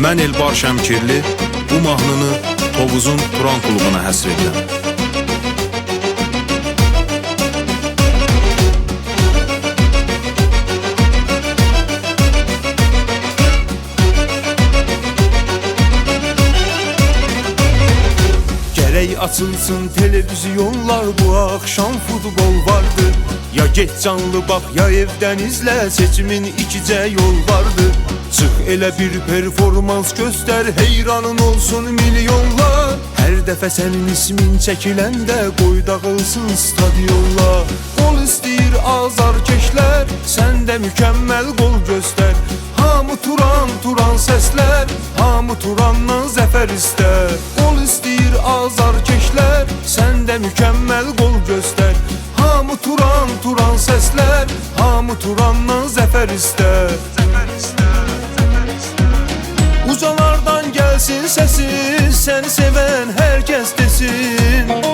Mən Elbar Şəmkirli bu mahnını Tovuzun Turan klubuna həsr edirəm. Gerek açılsın televizyonlar bu akşam futbol vardı. Ya geç canlı bak ya evden izle seçimin ikice yol vardı. Çık ele bir performans göster heyranın olsun milyonlar. Her defa senin ismin çekilende koy dağılsın stadyonlar Gol isteyir azarkeşler sen de mükemmel gol göster. Hamı turan turan sesler Hamı turandan zafer ister Gol isteyir azarkeşler sen de mükemmel gol göster. Hamı turan turan sesler Hamı turandan zafer ister Ucalardan gelsin sesin Seni seven herkes desin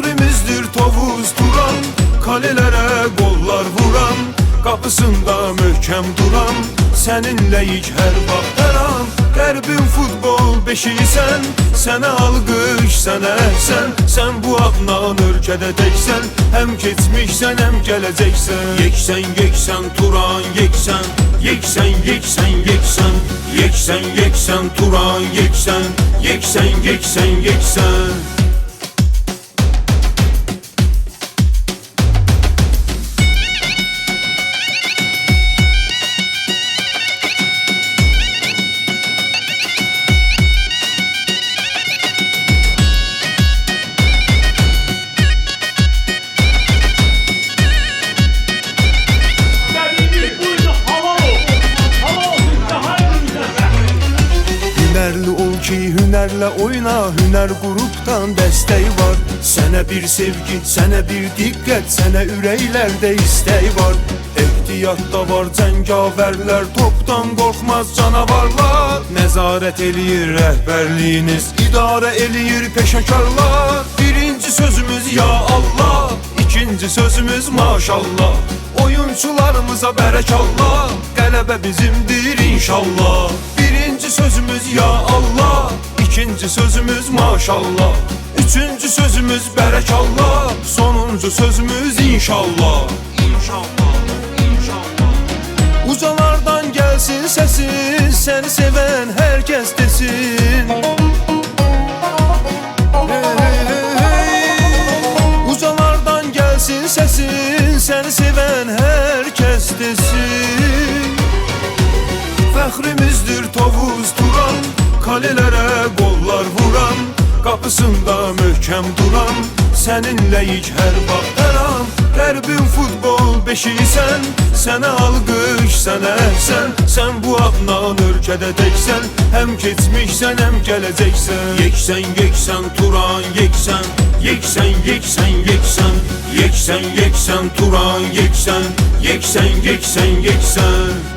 Fəxrimizdir Tovuz Turan Kalelere gollar vuran Kapısında möhkəm duran Səninləyik hər vaxt hər an Qərbin futbol beşiysən Sənə alqış, sənə əhsən Sən bu adnan ölkədə təksən Həm keçmişsən, həm gələcəksən Yeksən, yeksən, Turan, yeksən Yeksən, yeksən, yeksən Yeksən, yeksən, Turan, yeksən Yeksən, yeksən, yeksən Dediğimiz Hünerli ol ki hünerle oyna Hüner gruptan destek var. Sene bir sevgi, sene bir dikkat Sene üreylerde istek var. Ehtiyatta var cengaverler Toptan korkmaz canavarlar. Nezaret eliyir rehberliğiniz idare eliyir peşekarlar Birinci sözümüz ya Allah İkinci sözümüz maşallah. Oyuncularımıza berekallah Qələbə bizimdir inşallah Sözümüz ya Allah. İkinci sözümüz maşallah. Üçüncü sözümüz berekallah. Sonuncu sözümüz inşallah. İnşallah, inşallah Ucalardan gelsin sesin Seni seven herkes desin. Hey, gelsin sesin Seni seven herkes desin. Fəxrimizdir Tovuz Turan Kalelere gollar vuran Kapısında möhkəm duran Səninləyik hər vaxt hər an Qərbin futbol beşiysən Sənə alqış, sənə əhsən Sən bu adnan ölkədə təksən Həm keçmişsən, həm gələcəksən Yeksən, yeksən, Turan, yeksən Yeksən, yeksən, yeksən Yeksən, yeksən, Turan, yeksən Yeksən, yeksən, yeksən